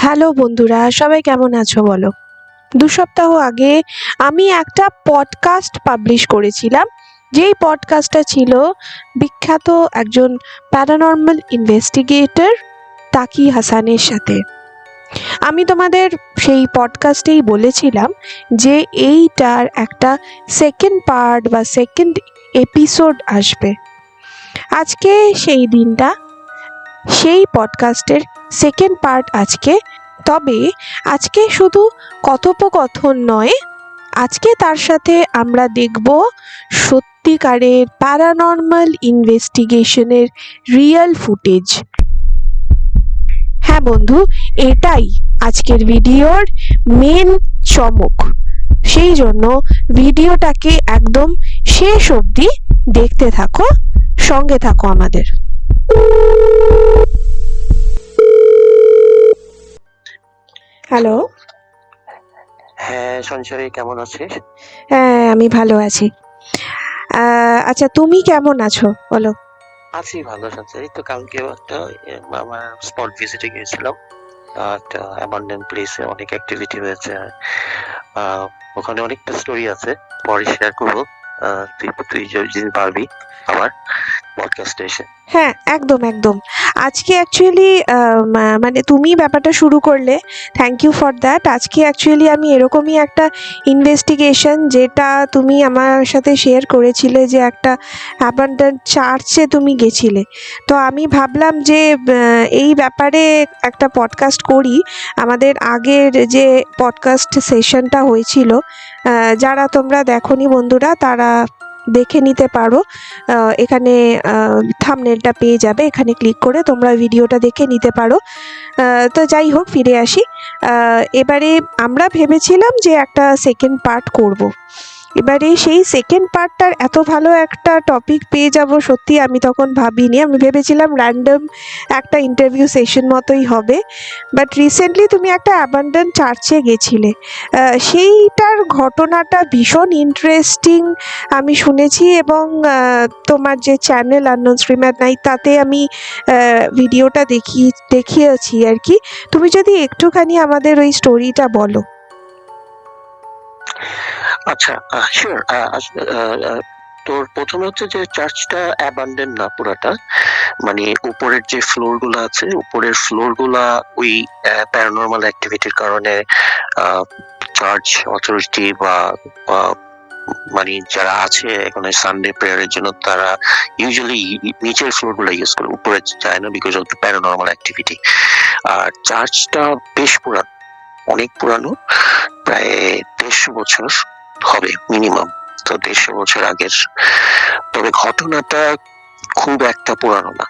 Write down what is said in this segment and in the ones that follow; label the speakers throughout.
Speaker 1: Hello বন্ধুরা, সবাই কেমন আছো বলো? দু সপ্তাহ আগে আমি একটা পডকাস্ট পাবলিশ করেছিলাম। যেই পডকাস্টটা ছিল বিখ্যাত একজন প্যারানর্মাল ইনভেস্টিগেটর তাকি হাসানের সাথে। আমি তোমাদের সেই পডকাস্টেই বলেছিলাম যে এইটার একটা সেকেন্ড পার্ট বা সেকেন্ড এপিসোড আসবে। আজকে সেই দিনটা সেই পডকাস্টের সেকেন্ড পার্ট আজকে। তবে আজকে শুধু কথোপকথন নয়, আজকে তার সাথে আমরা দেখব সত্যিকারের প্যারানর্মাল ইনভেস্টিগেশনের রিয়েল ফুটেজ হ্যাঁ বন্ধু, এটাই আজকের ভিডিওর মেন চমক। সেই জন্য ভিডিওটাকে একদম শেষ অবধি দেখতে থাকো, সঙ্গে থাকো আমাদের। হ্যালো
Speaker 2: হ্যাঁ সঞ্চয় কেমন আছিস?
Speaker 1: হ্যাঁ আমি ভালো আছি। আচ্ছা তুমি কেমন আছো? বলো।
Speaker 2: আছি ভালো সঞ্চয়। তো কালকে একটা আমার স্পট ভিজিটে গিয়েছিলাম। একটা অ্যাবান্ডেন্ট প্লেসে অনেক অ্যাক্টিভিটি হয়েছে। ওখানে অনেকটা স্টোরি আছে। পরে শেয়ার করব। তুই তুই যদি পারবি আমার পডকাস্টে এসে।
Speaker 1: হ্যাঁ একদম একদম। আজকে অ্যাকচুয়ালি মানে তুমি ব্যাপারটা শুরু করলে থ্যাংক ইউ ফর দ্যাট আজকে অ্যাকচুয়ালি আমি এরকমই একটা ইনভেস্টিগেশন যেটা তুমি আমার সাথে শেয়ার করেছিলে যে একটা অ্যাবান্ডেন্ট চার্চে তুমি গেছিলে। তো আমি ভাবলাম যে এই ব্যাপারে একটা পডকাস্ট করি। আমাদের আগের যে পডকাস্ট সেশনটা হয়েছিল যারা তোমরা দেখোনি বন্ধুরা, তারা দেখে নিতে পারো। এখানে থামনেলটা পেয়ে যাবে। এখানে ক্লিক করে তোমরা ভিডিওটা দেখে নিতে পারো। তো যাই হোক, ফিরে আসি। এবারে আমরা ভেবেছিলাম যে একটা সেকেন্ড পার্ট করব। এবারে সেই সেকেন্ড পার্টটার এত ভালো একটা টপিক পেয়ে যাব, সত্যি আমি তখন ভাবিনি। আমি ভেবেছিলাম র্যান্ডম একটা ইন্টারভিউ সেশন মতোই হবে। বাট রিসেন্টলি তুমি একটা অ্যাবান্ডেন্ট চার্চে গেছিলে। সেইটার ঘটনাটা ভীষণ ইন্টারেস্টিং আমি শুনেছি এবং তোমার যে চ্যানেল আননোন স্ট্রিমার নাই তাতে আমি ভিডিওটা দেখি, দেখিয়েছি আর কি তুমি যদি একটুখানি আমাদের ওই স্টোরিটা বলো।
Speaker 2: আচ্ছা শিওর তোর প্রথমে হচ্ছে যে চার্চটা অ্যাবান্ডেন না পুরাটা মানে উপরের যে ফ্লোরগুলো আছে, উপরের ফ্লোরগুলা ওই প্যারানর্মাল অ্যাক্টিভিটির কারণে চার্চ অথরিটি বা মানে যারা আছে এখানে সানডে প্রেয়ারের জন্য তারা ইউজুয়ালি নিচের ফ্লোরগুলো ইউজ করে, উপরে যায় না বিকজ অফ প্যারানর্মাল অ্যাক্টিভিটি আর চার্চটা বেশ পুরানো, অনেক পুরানো, প্রায় দেড়শো বছর। হবে মিনিমাম তো দেড়শো বছর আগের। তবে ঘটনাটা খুব একটা পুরানো না।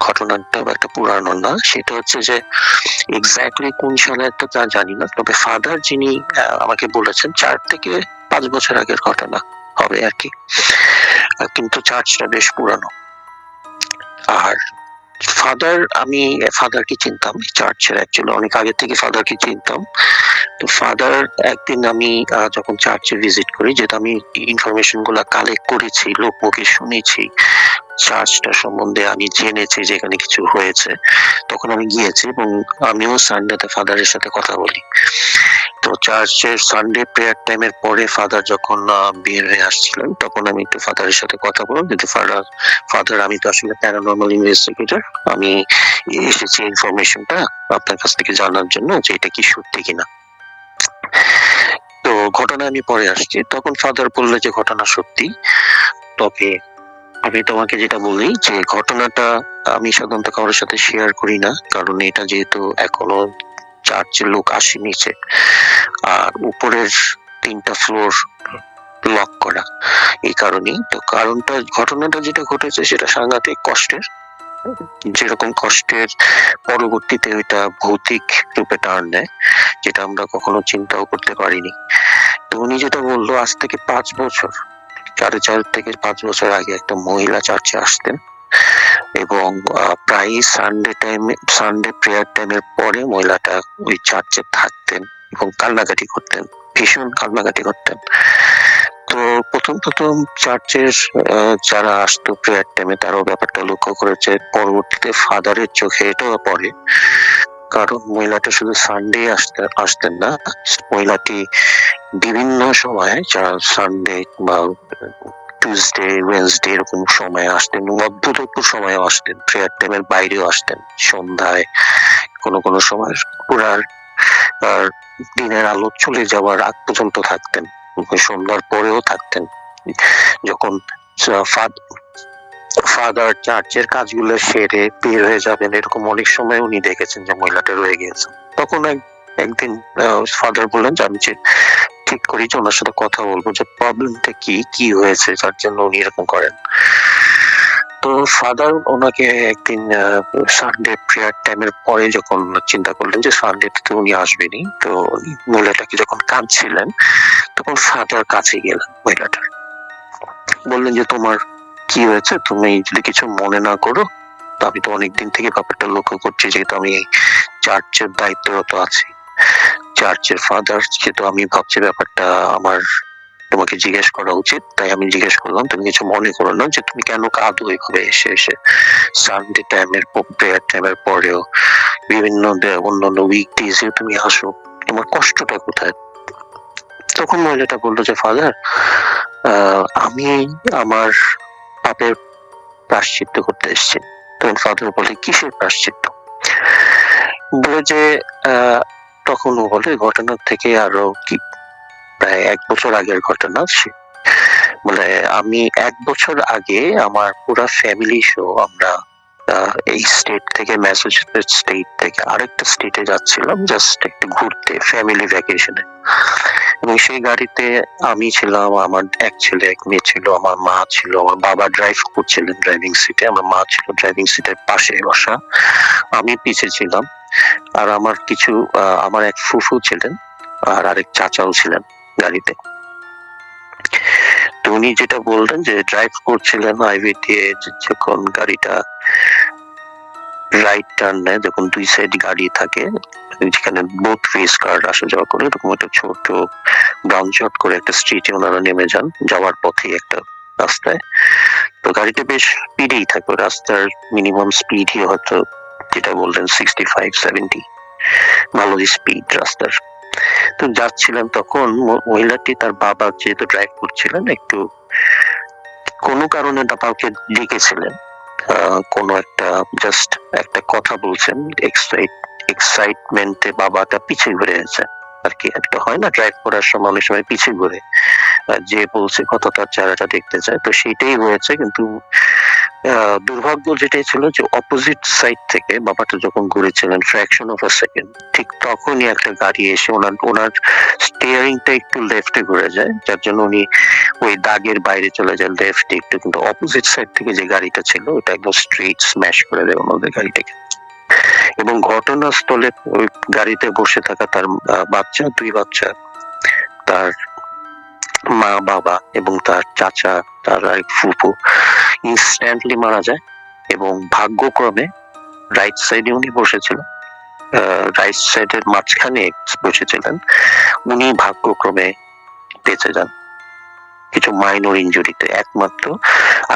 Speaker 2: ঘটনাটা একটা পুরানো না। সেটা হচ্ছে যে এক্স্যাক্টলি কোন সালে একটা তা জানি না। তবে ফাদার যিনি আমাকে বলেছেন, চার থেকে পাঁচ বছর আগের ঘটনা হবে আর কি। কিন্তু চার্চটা বেশ পুরানো। আর ফাদার আমি ফাদারকে চিনতাম চার্চের অ্যাকচুয়ালি অনেক আগে থেকে ফাদারকে চিনতাম। তো ফাদার একদিন আমি যখন চার্চে ভিজিট করি, যেটা আমি ইনফরমেশনগুলা কালেক্ট করেছি লোক মুখে শুনেছি চার্চটা সম্বন্ধে আমি জেনেছি যে এখানে কিছু হয়েছে। তখন আমি গিয়েছি এবং আমিও সানডেতে ফাদারের সাথে কথা বলি। তো চার্চের সানডে প্রেয়ার টাইমের পরে ফাদার যখন বের হয়ে আসছিলেন, তখন আমি একটু ফাদারের সাথে কথা বললাম। কিন্তু ফাদার ফাদার আমি তো আসলে প্যারানর্মাল ইনভেস্টিগেটর আমি এসেছি ইনফরমেশনটা আপনার কাছ থেকে জানার জন্য যে এটা কি সত্যি কিনা। তো ঘটনা আমি পরে আসছি। তখন ফাদার বলল যে ঘটনা সত্যি, তবে আমি তোমাকে যেটা বলি যে ঘটনাটা আমি সাধারণত কারোর সাথে শেয়ার করি না, কারণ এটা যেহেতু এখনও চার্চের লোক আসে নিচে আর উপরের তিনটা ফ্লোর লক করা, এই কারণেই। তো কারণটা, ঘটনাটা যেটা ঘটেছে সেটা সাংঘাতিক কষ্টের, যেরকম কষ্টের পরবর্তীতে ওইটা ভৌতিক রূপে টার্ন নেয়, যেটা আমরা কখনো চিন্তাও করতে পারিনি। তো উনি যেটা বলল, আজ থেকে পাঁচ বছর সাড়ে চার থেকে পাঁচ বছর আগে একটা মহিলা চার্চে আসতেন। এবং প্রায় সানডে টাইমে সানডে প্রেয়ার টাইমের পরে মহিলাটা ওই চার্চে থাকতেন এবং কান্নাকাটি করতেন, ভীষণ কান্নাকাটি করতেন। তো প্রথম প্রথম চার্চের যারা আসতো প্রেয়ার টাইমে তারাও ব্যাপারটা লক্ষ্য করেছে। পরবর্তীতে ফাদারের চোখে এটাও পড়ে কারণ মহিলাটা শুধু সানডে আসতে, আসতেন না। মহিলাটি বিভিন্ন সময় সানডে বা টিউসডে ওয়েন্সডে এরকম সময় আসতেন অদ্ভুত সময় আসতেন। প্রেয়ার টাইমের বাইরেও আসতেন। সন্ধ্যায় কোনো কোনো সময় পুরা আর দিনের আলো চলে যাওয়ার আগ পর্যন্ত থাকতেন। সন্ধ্যার পরেও থাকতেন। যখন ফাদার চার্চের কাজগুলো সেরে বের হয়ে যাবেন, এরকম অনেক সময় উনি দেখেছেন যে মহিলাটা রয়ে গিয়েছে। তখন এক- একদিন ফাদার বললেন যে আমি ঠিক করি, যে ওনার সাথে কথা বলব, যে প্রবলেমটা কি কি হয়েছে যার জন্য উনি এরকম করেন। তো ফাদার ওনাকে একদিন সানডে প্রেয়ার টাইমের পরে যখন চিন্তা করলেন যে সানডে তো উনি আসবেনই, তো মহিলাটাকে যখন কাঁদছিলেন, তখন ফাদার কাছে গেলেন মহিলাটার। বললেন যে তোমার কি হয়েছে? তুমি যদি কিছু মনে না করো আমি তো অনেকদিন থেকে ব্যাপারটা লক্ষ্য করছি যেহেতু আমি চার্চের দায়িত্বরত আছি। চার্চের ফাদার, যেহেতু আমি ভাবছি ব্যাপারটা আমার তোমাকে জিজ্ঞেস করা উচিত, তাই আমি জিজ্ঞেস করলাম, তুমি কিছু মনে করো না যে তুমি কেন কাঁদো এভাবে এসে এসে। সানডে টাইমের প্রেয়ার টাইমের পরেও বিভিন্ন অন্যান্য উইক ডেজে তুমি আসো, তোমার কষ্টটা কোথায়? তখন মহিলাটা বলল যে ফাদার আমি আমার পাপের প্রাশ্চিত্য করতে এসেছি। তখন ফাদার বলে কিসের প্রাশ্চিত্য বলে যে তখন ও বলে, ঘটনা থেকে আরও কি, প্রায় এক বছর আগের ঘটনা সে- বলে, আমি এক বছর আগে আমার পুরা ফ্যামিলি শো আমরা এই স্টেট থেকে ম্যাসাচুসেটস স্টেট থেকে আরেকটা স্টেটে যাচ্ছিলাম জাস্ট একটু ঘুরতে ফ্যামিলি ভ্যাকেশনে এবং সেই গাড়িতে আমি ছিলাম, আমার এক ছেলে, এক মেয়ে ছিল, আমার মা ছিল, আমার বাবা ড্রাইভ করছিলেন ড্রাইভিং সিটে আমার মা ছিল ড্রাইভিং সিটের পাশে বসা। আমি পিছে ছিলাম আর আমার কিছু আমার এক ফুফু ছিলেন আর আরেক চাচাও ছিলেন গাড়িতে। তো উনি যেটা বললেন যে ড্রাইভ করছিলেন হাইওয়ে দিয়ে যখন গাড়িটা রাইট টার্ন নেয়, যখন দুই সাইড গাড়ি থাকে যেখানে বোথ ফেস কার আসা যাওয়া করে, এরকম একটা ছোট ব্রাউন করে একটা স্ট্রিটে ওনারা নেমে যান, যাওয়ার পথে একটা রাস্তায়। তো গাড়িটা বেশ স্পিডেই থাকে, রাস্তার মিনিমাম স্পিডই হয়তো যেটা বললেন সিক্সটি ফাইভ সেভেন্টি ভালো স্পিড রাস্তার। তো যাচ্ছিলেন তখন মহিলাটি তার বাবা যেহেতু ড্রাইভ করছিলেন, একটু কোনো কারণে কাউকে ডেকেছিলেন। কোনো একটা জাস্ট একটা কথা বলছেন এক্সাইট এক্সাইটমেন্টে বাবাটা পিছে ঘুরে আর কি, একটা হয় না ড্রাইভ করার সময় অনেক সময় পিছে ঘুরে। যে বলছে কত চেহারাটা দেখতে চায়, তো সেটাই হয়েছে কিন্তু দুর্ভাগ্য যেটাই ছিল যে অপোজিট সাইড থেকে বাবাটা যখন ঘুরেছিলেন ফ্র্যাকশন অফ আ সেকেন্ড ঠিক তখনই একটা গাড়ি এসে ওনার ওনার স্টিয়ারিংটা একটু লেফটে ঘুরে যায়। যার জন্য উনি ওই দাগের বাইরে চলে যায় লেফটে একটু। কিন্তু অপোজিট সাইড থেকে যে গাড়িটা ছিল, ওটা একদম স্ট্রেট স্ম্যাশ করে দেয় ওনাদের গাড়িটাকে। এবং ঘটনাস্থলে ওই গাড়িতে বসে থাকা তার বাচ্চা, দুই বাচ্চা, তার মা, বাবা এবং তার চাচা, তার এক ফুফু ইনস্ট্যান্টলি মারা যায় এবং ভাগ্যক্রমে রাইট সাইডে উনি বসেছিলেন রাইট সাইডের মাঝখানে বসেছিলেন, উনি ভাগ্যক্রমে বেঁচে যান। কিছু মাইনর ইনজুরিতে একমাত্র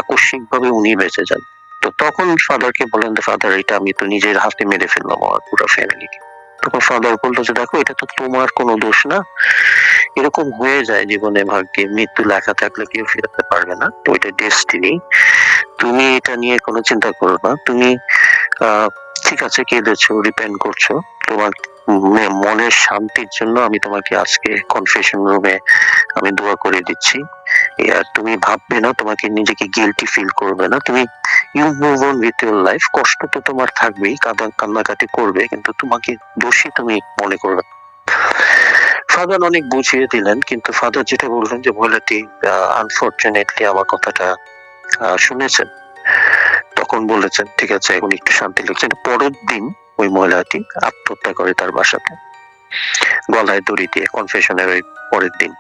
Speaker 2: আকস্মিক ভাবে উনি বেঁচে যান। তো তখন ফাদারকে বলেন ফাদার, এটা আমি তো নিজের হাতে মেরে ফেললাম আমার পুরো ফ্যামিলিকে তখন ফাদার বলল যে, দেখো, এটা তো তোমার কোনো দোষ না। এরকম হয়ে যায় জীবনে ভাগ্যে, মৃত্যু লেখা থাকলে কেউ ফেরাতে পারবে না। তো এটা ডেস্টিনি তুমি এটা নিয়ে কোনো চিন্তা করো না। তুমি ঠিক আছে, কেঁদেছো রিপেন্ড করছ। তোমার মনের শান্তির জন্য আমি তোমাকে আজকে কনফেশন রুমে আমি দোয়া করে দিচ্ছি। তুমি ভাববে না, তোমাকে নিজেকে গিলটি ফিল করবে না। তুমি you move on with your life কষ্ট তো তোমার থাকবেই, কাদা কান্নাকাটি করবে, কিন্তু তোমাকে দোষী তুমি মনে করবে ফাদার অনেক বুঝিয়ে দিলেন, কিন্তু ফাদার যেটা বললেন যে মহিলাটি আনফর্চুনেটলি আমার কথাটা শুনেছেন। তখন বলেছেন, ঠিক আছে, এখন একটু শান্তি লাগছে। পরের দিন ওই মহিলাটি আত্মহত্যা করে তার বাসাতে। গলায় দড়ি দিয়ে কনফেশনের ওই পরের দিন।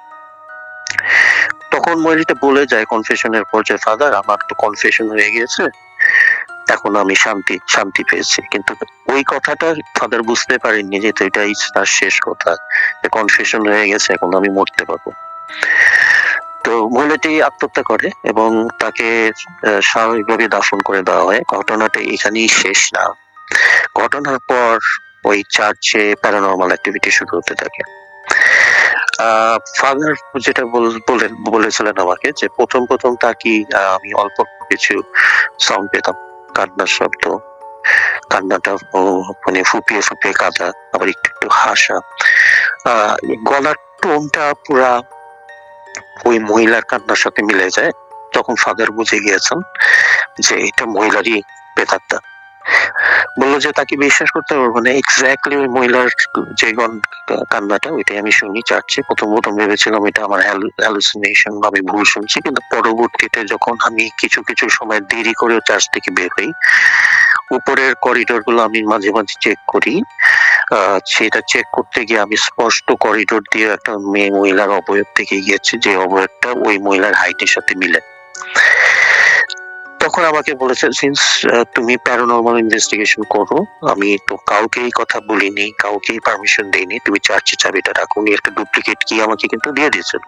Speaker 2: তখন মহিলাটা বলে যায় কনফেশনের পর যে ফাদার আমার তো কনফেশন হয়ে গিয়েছে। এখন আমি শান্তি শান্তি পেয়েছি। কিন্তু ওই কথাটা ফাদার বুঝতে পারেননি যে এটাই তার শেষ কথা। যে কনফেশন হয়ে গেছে, এখন আমি মরতে পারব। তো মহিলাটি আত্মহত্যা করে এবং তাকে স্বাভাবিকভাবে দাফন করে দেওয়া হয়। ঘটনাটা এখানেই শেষ না। ঘটনার পর ওই চার্চে প্যারানর্মাল অ্যাক্টিভিটি শুরু হতে থাকে। ফাদার যেটা বল- বলেন বলেছিলেন আমাকে যে প্রথম প্রথম তাকে আমি অল্প কিছু সাউন্ড পেতাম। কান্নার শব্দ, কান্নাটা মানে ফুপিয়ে ফুপিয়ে কাঁদা, আবার একটু একটু হাসা। গলার টোনটা পুরা ওই মহিলার কান্নার সাথে মিলে যায়। তখন ফাদার বুঝে গিয়েছেন যে এটা মহিলারই প্রেতাত্মা বলল যে, তাকে বিশ্বাস করতে পারব না। এক্স্যাক্টলি ওই মহিলার যে গন কান্নাটা, ওইটাই আমি শুনি, চাচ্ছি। প্রথম প্রথম ভেবেছিলাম এটা আমার হ্যালুসিনেশন বা আমি ভুল শুনছি। কিন্তু পরবর্তীতে যখন আমি কিছু কিছু সময় দেরি করেও চার্চ থেকে বের হই, উপরের করিডোরগুলো আমি মাঝে মাঝে চেক করি। সেটা চেক করতে গিয়ে আমি স্পষ্ট করিডোর দিয়ে একটা মেয়ে মহিলার অবয়ব থেকে গিয়েছে, যে অবয়বটা ওই মহিলার হাইটের সাথে মিলে। তখন আমাকে বলেছে সিন্স তুমি প্যারানর্মাল ইনভেস্টিগেশন করো আমি তো কাউকেই কথা বলিনি কাউকেই পারমিশন দেইনি তুমি চার্চে চাবিটা রাখো উনি একটা ডুপ্লিকেট কি আমাকে কিন্তু দিয়ে দিয়েছেন।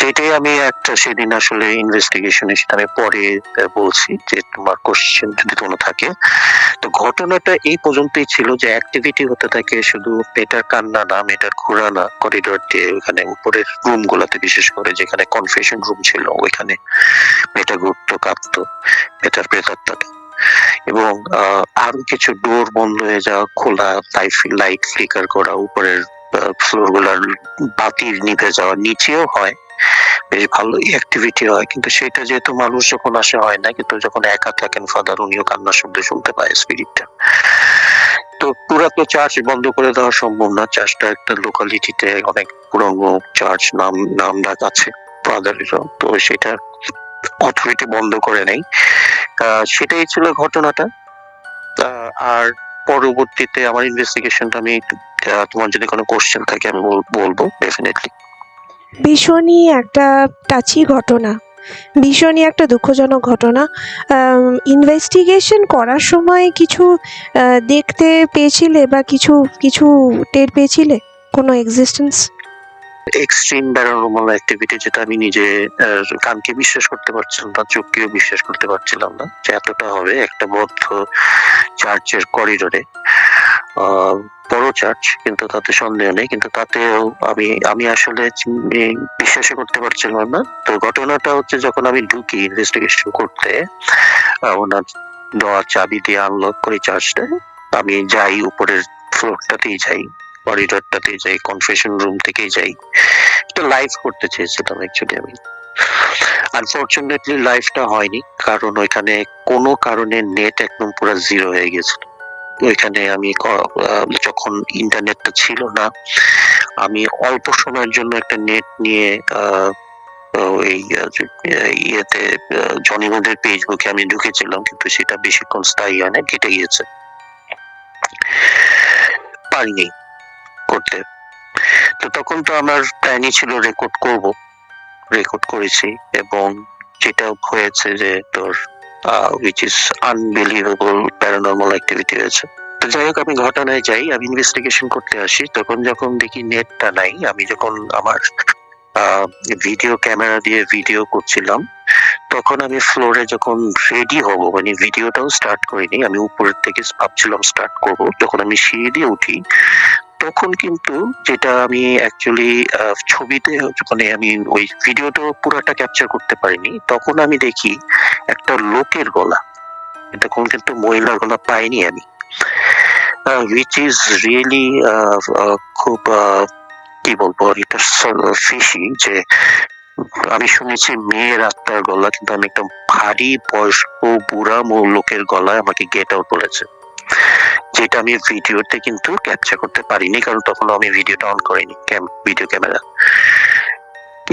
Speaker 2: যেটাই আমি একটা সেদিন আসলে ইনভেস্টিগেশনে সেটা আমি পরে বলছি যে তোমার কোশ্চেন যদি কোনো থাকে। তো ঘটনাটা এই পর্যন্তই ছিল যে অ্যাক্টিভিটি হতে থাকে শুধু মেয়েটার কান্না না, মেটার ঘোরা না করিডোর দিয়ে ওখানে উপরের রুম গুলাতে বিশেষ করে যেখানে কনফেশন রুম ছিল, ওইখানে মেটা ঘুরতো কাঁপতো মেয়েটার প্রেতাত্মাটা এবং আরও কিছু ডোর বন্ধ হয়ে যাওয়া, খোলা লাইট ফ্লিকার করা, উপরের ফ্লোরগুলার বাতি নিভে যাওয়া নিচেও হয়, বেশ ভালোই অ্যাক্টিভিটি হয়। কিন্তু সেটা যেহেতু মানুষ যখন আসে, হয় না। কিন্তু যখন একা থাকেন ফাদার উনিও কান্নার শব্দ শুনতে পায় স্পিরিটটা তো পুরা তো চার্চ বন্ধ করে দেওয়া সম্ভব না। চার্চটা একটা লোকালিটিতে অনেক পুরনো চার্চ নাম নাম ডাক আছে ফাদারেরও তো সেটা অথরিটি বন্ধ করে নেই। সেটাই ছিল ঘটনাটা। আর পরবর্তীতে আমার ইনভেস্টিগেশনটা আমি তোমার যদি কোনো কোশ্চেন থাকে আমি বলব ডেফিনেটলি
Speaker 1: ভীষণই একটা টাচি ঘটনা। ভীষণই একটা দুঃখজনক ঘটনা। ইনভেস্টিগেশন করার সময় কিছু দেখতে পেয়েছিলে বা কিছু কিছু টের পেয়েছিলে? কোনো এক্সিস্টেন্স
Speaker 2: এক্সট্রিম প্যারানর্মাল অ্যাক্টিভিটি যেটা আমি নিজে কানকে বিশ্বাস করতে পারছিলাম না চোখকেও বিশ্বাস করতে পারছিলাম না যে এতটা হবে একটা বদ্ধ চার্চের করিডোরে বড় চার্চ কিন্তু তাতে সন্দেহ নেই, কিন্তু তাতেও আমি আমি আসলে বিশ্বাসই করতে পারছিলাম না। তো ঘটনাটা হচ্ছে যখন আমি ঢুকি ইনভেস্টিগেশন করতে ওনার দেওয়া চাবি দিয়ে আনলক করি চার্চটা আমি যাই উপরের ফ্লোরটাতেই যাই করিডোরটাতে যাই কনফেশন রুম থেকেই যাই। এটা লাইভ করতে চেয়েছিলাম অ্যাকচুয়ালি আমি। আনফরচুনেটলি লাইভটা হয়নি, কারণ ওইখানে কোনো কারণে নেট একদম পুরো জিরো হয়ে গেছিল। ওইখানে আমি যখন ইন্টারনেটটা ছিল না, আমি অল্প সময়ের জন্য একটা নেট নিয়ে ওই ইয়েতে জনিমদের ফেসবুকে আমি ঢুকেছিলাম, কিন্তু সেটা বেশিক্ষণ স্থায়ী হয় না, কেটে গিয়েছে। পারিনি করতে। তো তখন তো আমার প্ল্যানই ছিল রেকর্ড করব রেকর্ড করেছি, এবং যেটা হয়েছে যে তোর which is unbelievable paranormal activity হয়েছে তো যাই হোক, আমি ঘটনায় যাই, আমি ইনভেস্টিগেশন করতে আসি। তখন যখন দেখি নেটটা নাই, আমি যখন আমার ভিডিও ক্যামেরা দিয়ে ভিডিও করছিলাম, তখন আমি ফ্লোরে যখন রেডি হব মানে ভিডিওটাও স্টার্ট করিনি, আমি উপরের থেকে ভাবছিলাম স্টার্ট করব যখন আমি সিঁড়ি দিয়ে উঠি তখন কিন্তু যেটা আমি অ্যাকচুয়ালি ছবিতে মানে আমি ওই ভিডিওটা পুরাটা ক্যাপচার করতে পারিনি, তখন আমি দেখি একটা লোকের গলা। তখন কিন্তু মহিলার গলা পাইনি আমি। উইচ ইজ রিয়েলি খুব কি বলব, এটা ফিশি যে আমি শুনেছি মেয়ের আত্মার গলা, কিন্তু আমি একটা ভারী বয়স্ক বুড়া লোকের গলায় আমাকে গেট আউট বলেছে। যেটা আমি ভিডিওতে কিন্তু ক্যাপচার করতে পারিনি, কারণ তখন আমি ভিডিওটা অন করিনি ভিডিও ক্যামেরা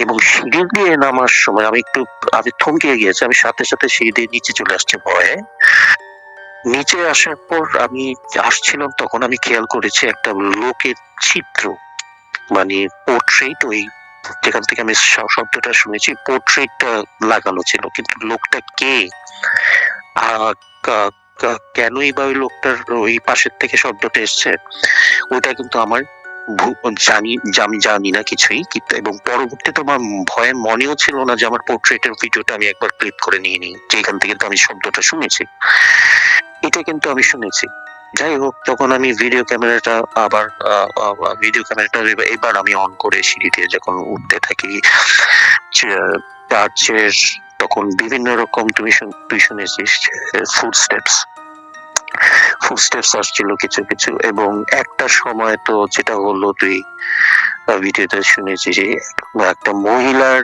Speaker 2: এবং সিঁড়ি দিয়ে নামার সময় আমি একটু, আমি থমকে গিয়েছি, আমি সাথে সাথে সিঁড়ি দিয়ে নিচে চলে আসছে ভয়ে। নিচে আসার পর আমি আসছিলাম, তখন আমি খেয়াল করেছি একটা লোকের চিত্র মানে পোর্ট্রেট ওই, যেখান থেকে আমি শব্দটা শুনেছি পোর্ট্রেটটা লাগানো ছিল, কিন্তু লোকটা কে কেনই বা ওই লোকটার ওই পাশের থেকে শব্দটা এসছে? ওইটা কিন্তু আমার জানি, আমি জানি না কিছুই এবং পরবর্তীতে আমার ভয়ে মনেও ছিল না যে আমার পোর্ট্রেটের ভিডিওটা আমি একবার ক্লিক করে নিয়ে নিই যেখান থেকে আমি শব্দটা শুনেছি। এটা কিন্তু আমি শুনেছি। যাই হোক তখন আমি ভিডিও ক্যামেরাটা আবার ভিডিও ক্যামেরাটা এবার আমি অন করে সিঁড়ি দিয়ে যখন উঠতে থাকি চার্চের তখন বিভিন্ন রকম তুমি তুই শুনেছিস ফুড স্টেপস ফুড স্টেপস আসছিল কিছু কিছু, এবং একটা সময় তো যেটা হলো, তুই ভিডিওতে শুনেছিস একটা মহিলার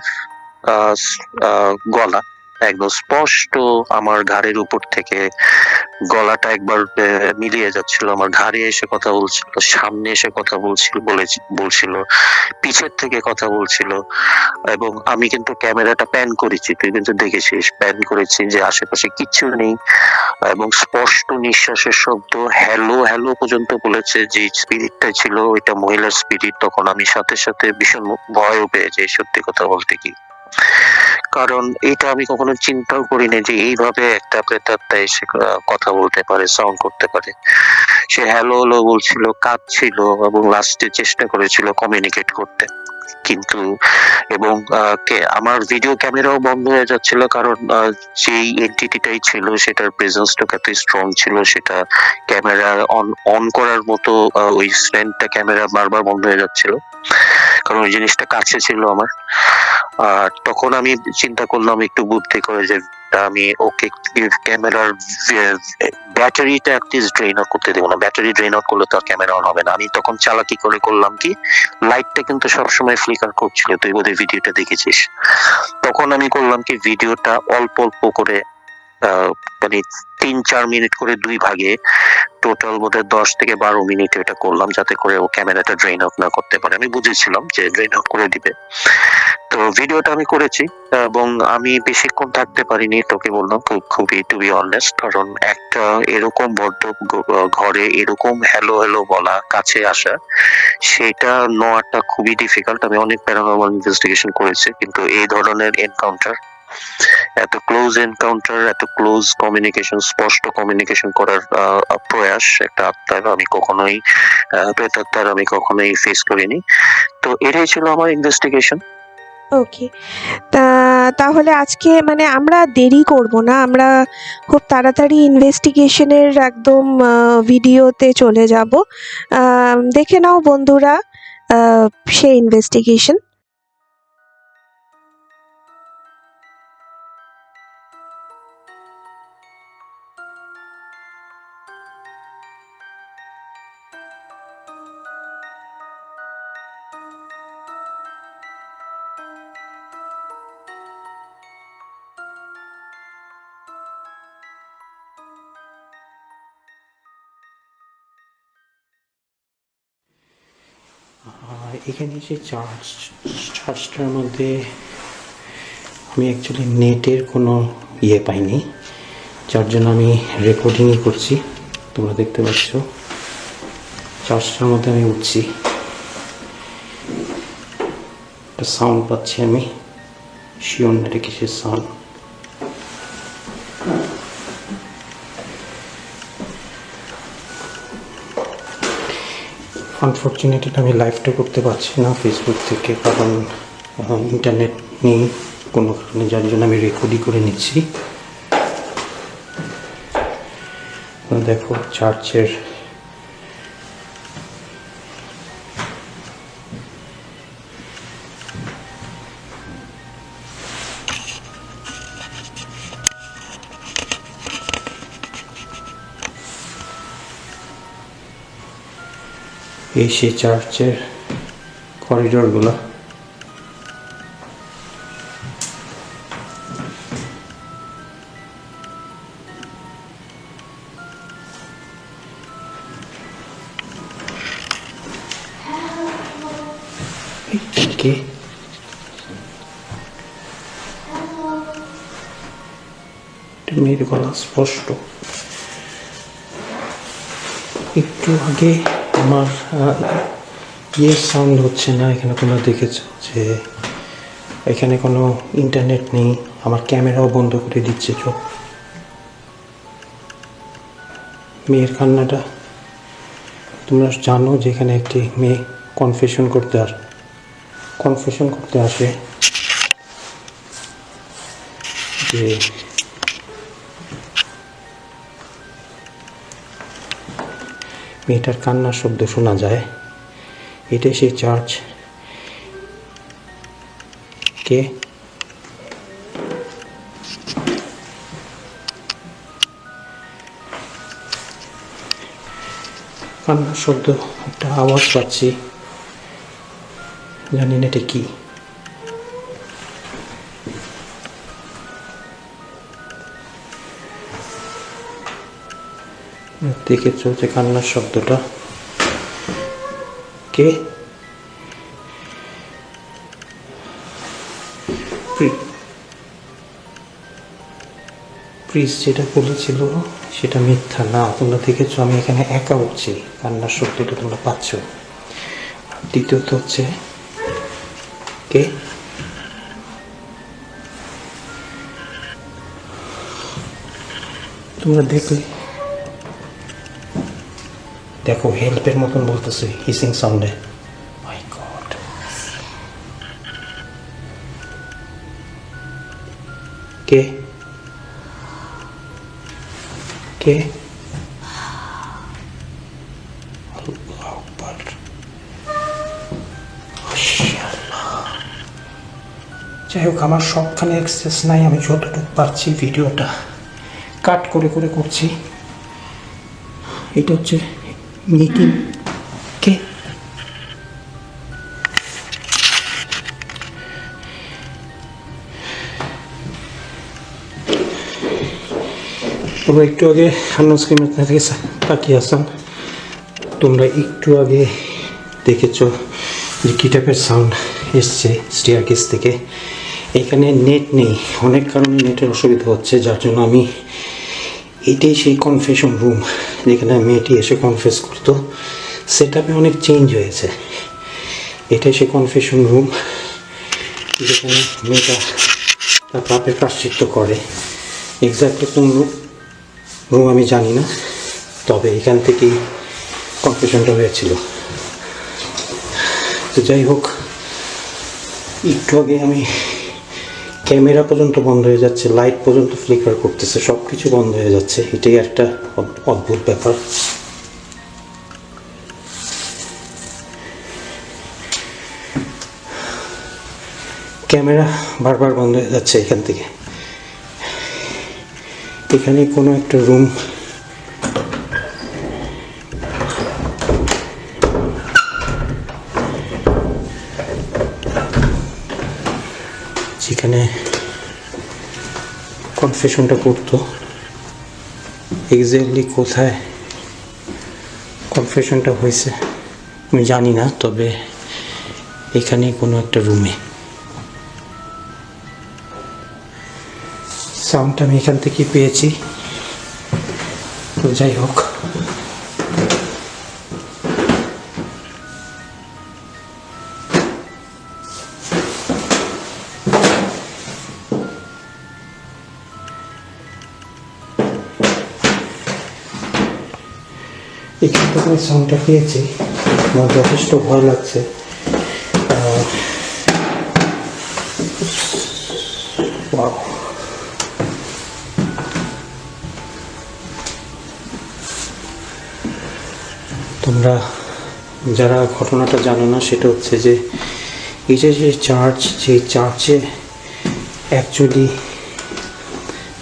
Speaker 2: গলা। একদম স্পষ্ট আমার ঘাড়ের উপর থেকে গলাটা একবার মিলিয়ে যাচ্ছিল। আমার ঘাড়ে এসে কথা বলছিল, সামনে এসে কথা বলছিল বলেছি- বলছিল, পিছের থেকে কথা বলছিল। এবং আমি কিন্তু ক্যামেরাটা প্যান করেছি, তুই কিন্তু দেখেছিস, প্যান করেছি যে আশেপাশে কিচ্ছু নেই। এবং স্পষ্ট নিঃশ্বাসের শব্দ, হ্যালো হ্যালো পর্যন্ত বলেছে যে স্পিরিটটা ছিল, ওইটা মহিলার স্পিরিট। তখন আমি সাথে সাথে ভীষণ ভয়ও পেয়েছি, সত্যি কথা বলতে কি। কারণ এটা আমি কখনো চিন্তাও করিনি যে এইভাবে একটা প্রেতাত্মা এসে কথা বলতে পারে সাউন্ড করতে পারে। সে হ্যালো হ্যালো বলছিল, কাঁদছিল এবং লাস্টে চেষ্টা করেছিল কমিউনিকেট করতে। কিন্তু, এবং আমার ভিডিও ক্যামেরাও বন্ধ হয়ে যাচ্ছিল কারণ যেই এন্টিটিটাই ছিল সেটার প্রেজেন্সটা কত স্ট্রং ছিল, সেটা ক্যামেরা অন অন করার মতো ওই স্ট্যান্ডটা ক্যামেরা বারবার বন্ধ হয়ে যাচ্ছিল। কারণ ওই জিনিসটা কাছে ছিল আমার। আর তখন আমি চিন্তা করলাম একটু বুদ্ধি করে যে আমি ওকে ক্যামেরার ব্যাটারিটা অ্যাটলিস্ট ড্রেন আউট করতে দেবো না। ব্যাটারি ড্রেন আউট করলে তো আর ক্যামেরা অন হবে না। আমি তখন চালাকি করে করলাম কি লাইটটা কিন্তু সবসময় ফ্লিকার করছিল। তুই বোধহয় ভিডিওটা দেখেছিস। তখন আমি করলাম কি ভিডিওটা অল্প অল্প করে মানে তিন, চার মিনিট করে দুই ভাগে টোটাল বোধহয় দশ থেকে বারো মিনিট এটা করলাম, যাতে করে ও ক্যামেরাটা ড্রেন আউট না করতে পারে। আমি বুঝেছিলাম যে ড্রেন আউট করে দিবে। তো ভিডিওটা আমি করেছি, এবং আমি বেশিক্ষণ থাকতে পারিনি, তোকে বললাম খুব, খুবই টু বি অনেস্ট কারণ একটা এরকম গ- ঘরে এরকম হ্যালো হ্যালো বলা, কাছে আসা, সেটা নেওয়াটা খুবই ডিফিকাল্ট আমি অনেক প্যারানর্মাল ইনভেস্টিগেশন করেছি, কিন্তু এই ধরনের এনকাউন্টার এত ক্লোজ এনকাউন্টার এত ক্লোজ কমিউনিকেশন স্পষ্ট কমিউনিকেশন করার প্রয়াস একটা আত্মার আমি কখনোই প্রেতাত্মার আমি কখনোই ফেস করিনি। তো এটাই ছিল আমার ইনভেস্টিগেশন
Speaker 1: ওকে তা, তাহলে আজকে মানে আমরা দেরি করব না, আমরা খুব তাড়াতাড়ি ইনভেস্টিগেশনের একদম ভিডিওতে চলে যাব। দেখে নাও বন্ধুরা সেই ইনভেস্টিগেশন
Speaker 3: এখানে যে চার্জ চার্জটার মধ্যে আমি অ্যাকচুয়ালি নেটের কোনো ইয়ে পাইনি, যার জন্য আমি রেকর্ডিংই করছি, তোমরা দেখতে পাচ্ছ। চার্জটার মধ্যে আমি উঠছি। একটা সাউন্ড পাচ্ছি আমি শিওর না এটা কিসের সাউন্ড আনফর্চুনেট আমি লাইভটা করতে পারছি না ফেসবুক থেকে, কারণ ইন্টারনেট নেই কোনো কারণে, যার জন্য আমি রেকর্ডই করে নিচ্ছি। দেখো চার্চের এই সেই চার্চের করিডোরগুলো। কে স্পষ্ট। একটু আগে আমার ইয়ে সাউন্ড হচ্ছে না, এখানে তোমরা দেখেছ যে এখানে কোনো ইন্টারনেট নেই, আমার ক্যামেরাও বন্ধ করে দিচ্ছে চোখ মেয়ের কান্নাটা তোমরা জানো যে এখানে একটি মেয়ে কনফেশন করতে আস কনফেশন করতে আসে যে মেয়েটার কান্নার শব্দ শোনা যায়। এটাই সেই চার্চ কে? কান্নার শব্দ, একটা আওয়াজ পাচ্ছি। জানি না এটা কি। দেখে চলছে কান্নার শব্দটা? কে? প্রিস যেটা বলেছিল, সেটা মিথ্যা। না, তোমরা দেখেছ আমি এখানে একা উঠছি, কান্নার শব্দটা তোমরা পাচ্ছ। দ্বিতীয়ত হচ্ছে, কে? তোমরা দেখলে দেখো হেল্পের মতন বলতেছে হিসিং সাউন্ডে কে? কে। যাই হোক আমার সবখানে অ্যাক্সেস নাই, আমি যতটুকু পারছি ভিডিওটা কাট করে করে করছি। এটা হচ্ছে মিটিং কে তোমরা একটু আগে হান্নান স্ক্রিনের থেকে তাকিয়ে আসান তোমরা একটু আগে দেখেছ যে কী টাইপের সাউন্ড এসছে স্টিয়ার কেস থেকে। এখানে নেট নেই। অনেক কারণে নেটের অসুবিধা হচ্ছে যার জন্য আমি এটাই সেই কনফেশন রুম যেখানে মেয়েটি এসে কনফেস করতো। সেটাপে অনেক চেঞ্জ হয়েছে। এটাই সে কনফেশন রুম যেখানে মেয়েটা তার পাপের প্রাশ্চিত্য করে। এক্স্যাক্টলি কোন রুম আমি জানি না। তবে এখান থেকেই কনফেশনটা হয়েছিল। তো যাই হোক, একটু আগে আমি ক্যামেরা পর্যন্ত বন্ধ হয়ে যাচ্ছে লাইট পর্যন্ত ফ্লিকার করতেছে সব কিছু বন্ধ হয়ে যাচ্ছে। এটাই একটা অদ্ভুত ব্যাপার। ক্যামেরা বারবার বন্ধ হয়ে যাচ্ছে এখান থেকে। এখানে কোনো একটা রুম যেখানে কনফেশনটা করতো। এক্স্যাক্টলি কোথায় কনফেশনটা হয়েছে, আমি জানি না, তবে এখানে কোনো একটা রুমে সাউন্ডটা আমি এখান থেকে পেয়েছি। তো যাই হোক। সাউন্ডটা পেয়েছি। আমার যথেষ্ট ভয় লাগছে। তোমরা যারা ঘটনাটা জানো না, সেটা হচ্ছে যে এই যে যে চার্চ যে চার্চে অ্যাকচুয়ালি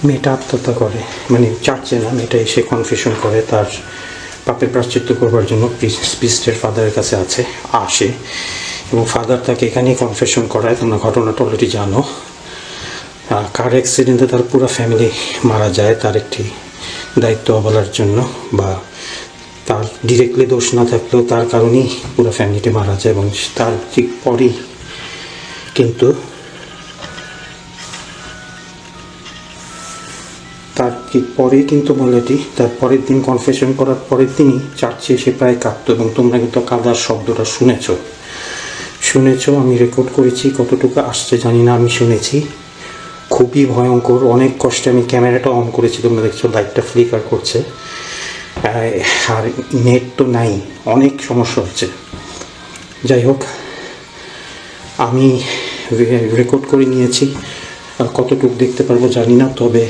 Speaker 3: মেয়েটা আত্মহত্যা করে মানে চার্চে না, মেয়েটা এসে কনফিউশন করে তার পাপের প্রাশ্চিত্য করবার জন্য প্রিস্টের ফাদারের কাছে আছে, আসে। এবং ফাদার তাকে এখানেই কনফেশন করায়, তোমরা ঘটনাটা অলরেডি জানো। কার অ্যাক্সিডেন্টে তার পুরো ফ্যামিলি মারা যায়, তার একটি দায়িত্ব অবলার জন্য বা তার ডিরেক্টলি দোষ না থাকলেও তার কারণেই পুরো ফ্যামিলিটি মারা যায় এবং তার ঠিক পরেই কিন্তু ঠিক পরেই কিন্তু বলেটি তার পরের দিন কনফেশন করার পরের দিনই চার্চে এসে প্রায় কাঁদতো এবং তোমরা কিন্তু কাদার শব্দটা শুনেছ। শুনেছো, আমি রেকর্ড করেছি, কতটুকু আসছে জানি না, আমি শুনেছি। খুবই ভয়ঙ্কর, অনেক কষ্টে আমি ক্যামেরাটা অন করেছি, তোমরা দেখছ লাইটটা ফ্লিকার করছে। আর নেট তো নাই, অনেক সমস্যা হচ্ছে যাই হোক, আমি রেকর্ড করে নিয়েছি। আর কতটুকু দেখতে পারব জানি না, তবে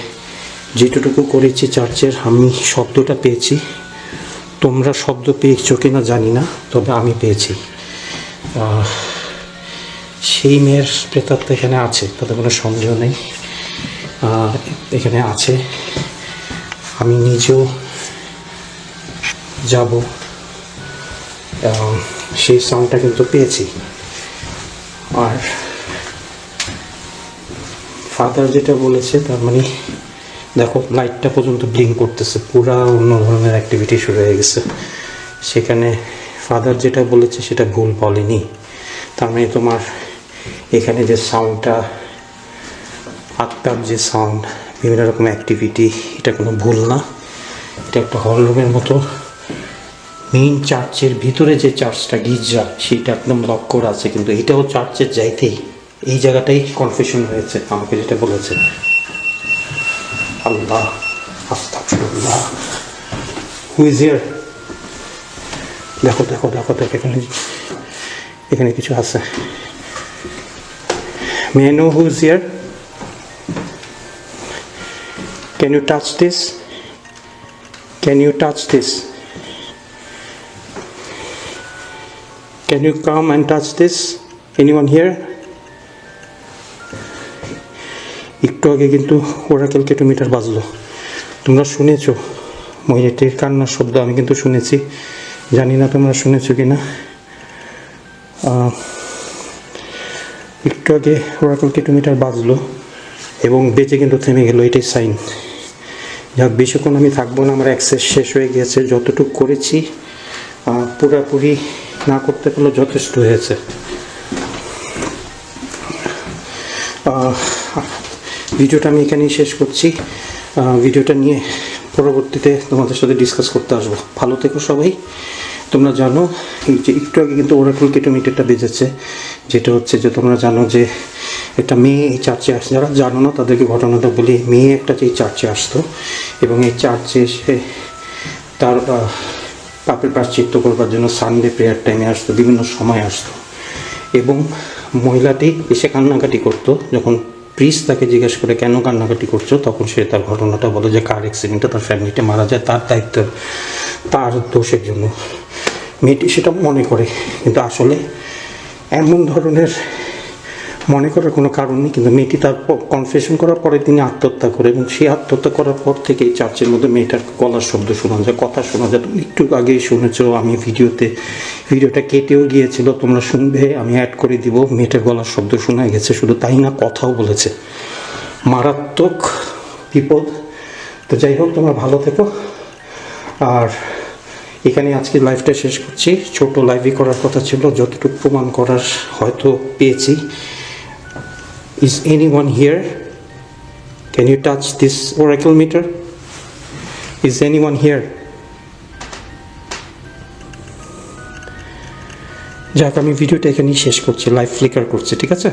Speaker 3: যেটুকু করেছি চার্চের, আমি শব্দটা পেয়েছি। তোমরা শব্দ পেয়েছ কি না জানি না, তবে আমি পেয়েছি। সেই মেয়ের প্রেতাত্মা এখানে আছে, তাতে কোনো সন্দেহ নেই। এখানে আছে। আমি নিজেও যাব। সেই সাউন্ডটা কিন্তু পেয়েছি। আর ফাদার যেটা বলেছে, তার মানে দেখো লাইটটা পর্যন্ত ব্লিঙ্ক করতেছে, পুরা অন্য ধরনের অ্যাক্টিভিটি শুরু হয়ে গেছে। সেখানে ফাদার যেটা বলেছে, সেটা ভুল বলেনি। তার মানে তোমার এখানে যে সাউন্ডটা আত্মার যে সাউন্ড বিভিন্ন রকম অ্যাক্টিভিটি এটা কোনো ভুল না। এটা একটা হল রুমের মতো। মেইন চার্চের ভিতরে যে চার্চটা গির্জা সেটা একদম লক করা আছে, কিন্তু এটাও চার্চের যাইতেই। এই জায়গাটাই কনফিউশন হয়েছে, আমাকে যেটা বলেছে। আল্লাহ আস্তাগফিরুল্লাহ। হু ইজ হিয়ার দেখো দেখো দেখো দেখো, এখানে এখানে কিছু আছে। May know who is here can you touch this can you touch this Can you come and touch this? Anyone here? একটু আগে কিন্তু ওরাকেল কিলোমিটার বাজলো। তোমরা শুনেছো, মহিলাটির কান্নার শব্দ আমি কিন্তু শুনেছি। জানি না তোমরা শুনেছো কি না একটু আগে ওরাকেল কিলোমিটার বাজলো এবং বেঁচে কিন্তু থেমে গেল, এটাই সাইন যাক, বেশিক্ষণ আমি থাকব না, আমার অ্যাক্সেস শেষ হয়ে গিয়েছে। যতটুকু করেছি পুরাপুরি না করতে পারলেও যথেষ্ট হয়েছে। ভিডিওটা আমি এখানেই শেষ করছি। ভিডিওটা নিয়ে পরবর্তীতে তোমাদের সাথে ডিসকাস করতে আসব। ভালো থেকো সবাই। তোমরা জানো এই যে একটু আগে কিন্তু ওরাকুল কিলোমিটারটা বেজেছে, যেটা হচ্ছে যে তোমরা জানো যে একটা মেয়ে এই চার্চে আসে। যারা জানো না, তাদেরকে ঘটনাটা বলি, মেয়ে একটা যে চার্চে আসতো এবং এই চার্চে এসে তার পাপের প্রাশ্চিত্য করবার জন্য সানডে প্রেয়ার টাইমে আসতো, বিভিন্ন সময় আসতো এবং মহিলাটি এসে কান্নাকাটি করতো যখন প্রিস তাকে জিজ্ঞেস করে, কেন কান্নাকাটি করছ? তখন সে তার ঘটনাটা বলে যে, কার অ্যাক্সিডেন্টে তার ফ্যামিলিতে মারা যায়, তার দায়িত্ব তার দোষের জন্য। মেয়েটি সেটা মনে করে, কিন্তু আসলে এমন ধরনের মনে করার কোনো কারণ নেই, কিন্তু মেয়েটি তার কনফেশন করার পরে তিনি আত্মহত্যা করে এবং সেই আত্মহত্যা করার পর থেকে এই চার্চের মধ্যে মেয়েটার গলার শব্দ শোনা যায়, কথা শোনা যায়। তুমি একটু আগেই শুনেছো, আমি ভিডিওতে, ভিডিওটা কেটেও গিয়েছিল, তোমরা শুনবে, আমি অ্যাড করে দিব। মেয়েটার গলার শব্দ শোনা গেছে, শুধু তাই না, কথাও বলেছে। মারাত্মক বিপদ। তো যাই হোক, তোমরা ভালো থেকো। আর এখানে আজকে লাইভটা শেষ করছি। ছোট লাইভই করার কথা ছিল, যতটুকু প্রমাণ করার হয়তো পেয়েছি। Is anyone here? Can you touch this oracle meter? Is anyone here? যাক আমি ভিডিওটা এখানেই শেষ করছি লাইভ ফ্লিকার করছি ঠিক আছে